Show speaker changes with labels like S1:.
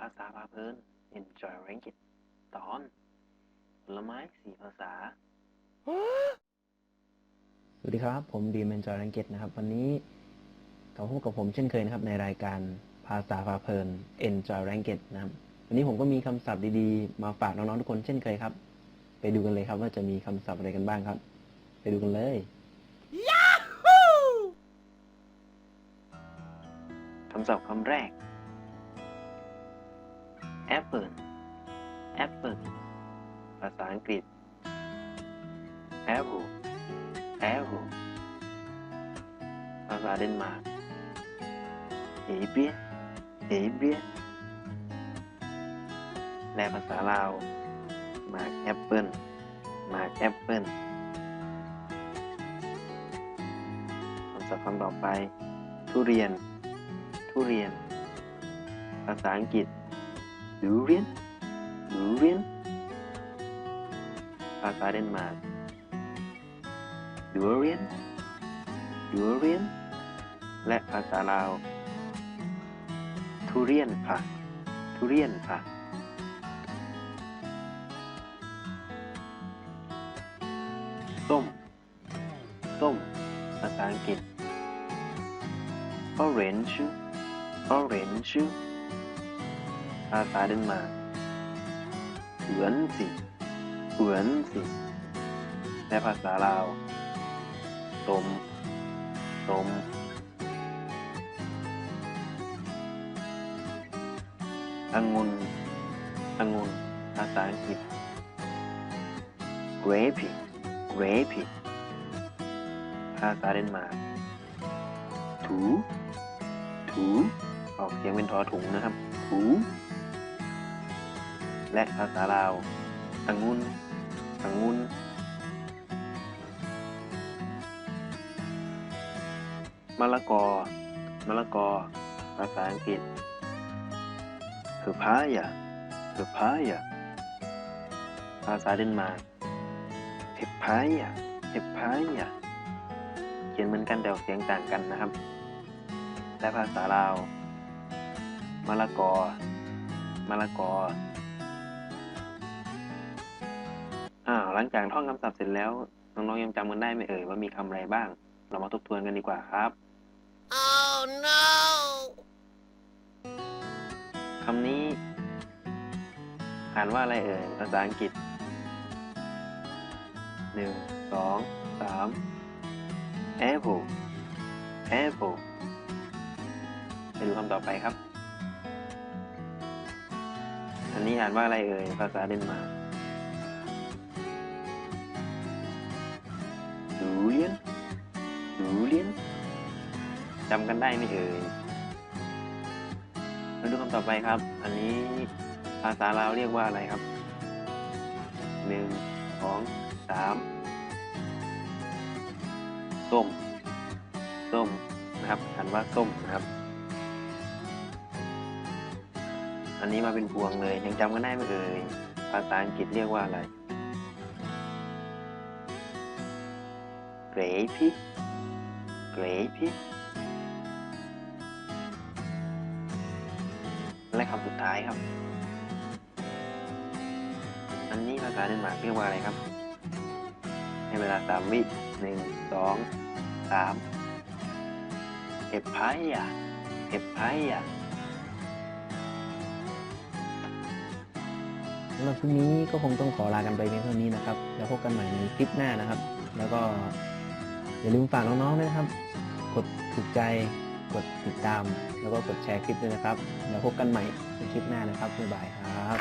S1: ภาษาพาเพลิน Enjoy Rank It ตอนผลไม้สี่ภาษา
S2: สวัสดีครับ ผมดีม e นจอย a ังเกตนะครับ วันนี้กลับมาพบกับผมเช่นเคยนะครับ ในรายการภาษาพาเพลิน Enjoy r a n k e t นะครับ วันนี้ผมก็มีคำศัพท์ดีๆ มาฝากน้องๆทุกคนเช่นเคยครับ ไปดูกันเลยครับว่าจะมีคำศัพท์อะไรกันบ้างครับ ไปดูกันเลย
S1: คำศัพท์คำแรก Apple Apple ภาษาอังกฤษ Apple Apple ภาษาเดนมาร์กเอเบียเอเบียและภาษาลาวมาแอปเปิลมาแอปเปิลคำศัพท์คำต่อไป ทุเรียน ทุเรียน ภาษาอังกฤษ durian durian ภาษาเดนมาร์ก durian durian และภาษาลาว ทุเรียนค่ะ ทุเรียนค่ะ ส้ม ส้ม ภาษาอังกฤษ orange orange ภาษาเดนมาร์กเหมือนสิเหมือนสิและภาษาลาวสมสมองุ่นองุ่นภาษาอังกฤษ grape grape ภาษาเดนมาร์กถู ถู ออกเสียงเป็นทอถุงนะครับ ถู และภาษาลาวองุ่นองุ่นมะละกอมะละกอ ภาษาอังกฤษ papaya papaya ภาษาเดนมาร์ก papaya papaya เขียนเหมือนกันแต่เสียงต่างกันนะครับ และภาษาลาวมะละกอมะละกอ หลังจากท่องคำศัพท์เสร็จแล้ว น้องๆยังจำกันได้ไหมเอ่ยว่ามีคำอะไรบ้าง เรามาทบทวนกันดีกว่าครับ
S3: Oh no!
S1: คำนี้ อ่านว่าอะไรเอ่ยภาษาอังกฤษหนึ่งสองสาม apple apple ไปดูคำต่อไปครับ อันนี้อ่านว่าอะไรเอ่ยภาษาเดนมาร์ก durian จำกันได้ไหมเอ่ยมาดูคำต่อไปครับ อันนี้ภาษาลาวเรียกว่าอะไรครับหนึ่งสองสามส้มส้มนะครับอ่านว่าส้มนะครับ อันนี้มาเป็นพวงเลยยังจำกันได้ไหมเอ่ยภาษาอังกฤษเรียกว่าอะไร grape grape และคำสุดท้ายครับ อันนี้ภาษาเดนมาร์กเรียกว่าอะไรครับ ให้เวลาสามวิหนึ่งสองสามเอพายะเอพายะ
S2: สำหรับคลิปนี้ก็คงต้องขอลากันไปเพียงเท่านี้นะครับ แล้วพบกันใหม่ในคลิปหน้านะครับ แล้วก็ อย่าลืมฝากน้องๆด้วยนะครับ กดถูกใจ กดติดตาม แล้วก็กดแชร์คลิปด้วยนะครับ แล้วพบกันใหม่ในคลิปหน้านะครับบ๊ายบายครับ